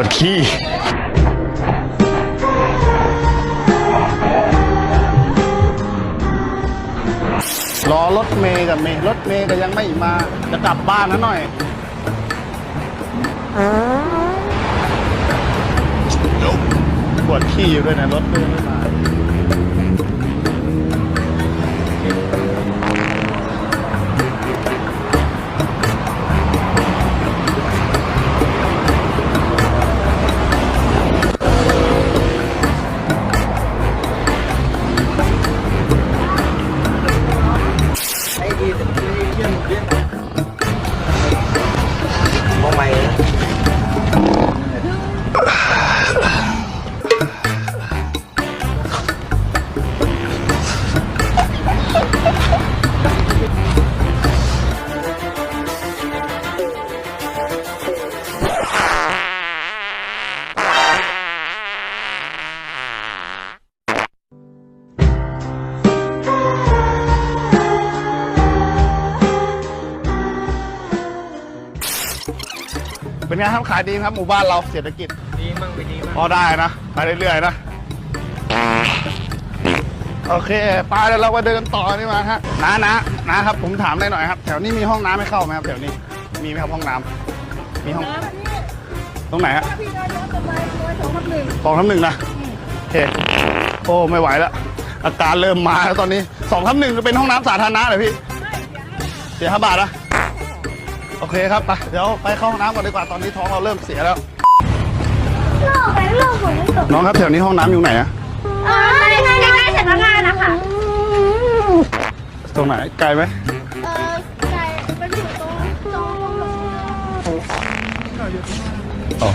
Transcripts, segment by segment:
วดขี้รอรถเมย์กับเมย์รถเมย์ก็ยังไม่มา จะกลับบ้านนะหน่อย ปวดขี้อยู่ด้วยนะรถเมย์ไม่มา ม เป็นไงครับขายดีครับหมู่บ้านเราเศรษฐกิจดีมั่งไม่ดีมั่งพอได้นะไปเรื่อยๆนะโอเคไปแล้วเรามาเดินต่อนี่มาฮะนะนะนะครับ ผมถามได้หน่อยครับ แถวนี้มีห้องน้ำให้เข้าไหมครับแถวนี้มีไหมครับห้องน้ำมีห้องตรงไหนฮะพี่น้อยน้องจะไปน้อยสองทับหนึ่งสองทับหนึ่งนะโอเคโอ้ไม่ไหวแล้วอาการเริ่มมาแล้วตอนนี้สองทับหนึ่งจะเป็นห้องน้ำสาธารณะเลยพี่เสียห้าบาทนะ โอเคครับไปเดี๋ยวไปเข้าห้องน้ำก่อนดีกว่าตอนนี้ท้องเราเริ่มเสียแล้ว โลกไปโลกฝนไม่ตกน้องครับแถวนี้ห้องน้ำอยู่ไหนอะเออไม่ไม่ใกล้ๆสำนักงานนะคะ ตรงไหนไกลไหมเออไก่มันอยู่ตรงตรงอ๋อ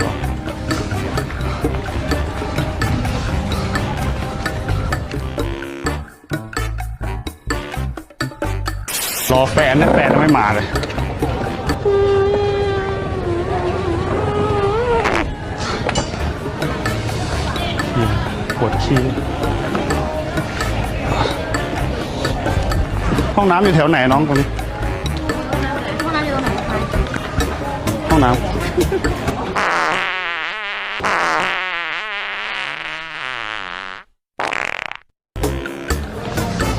รอแฟนนะแฟนยังไม่มาเลย ปวดขี้ห้องน้ำอยู่แถวไหนน้องตรงนี้ห้องน้ำอยู่ตรงไหนคะห้องน้ำ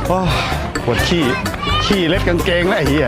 โอ้ปวดขี้ ขี้เล็ดกางเกงแล้วไอ้เหี้ย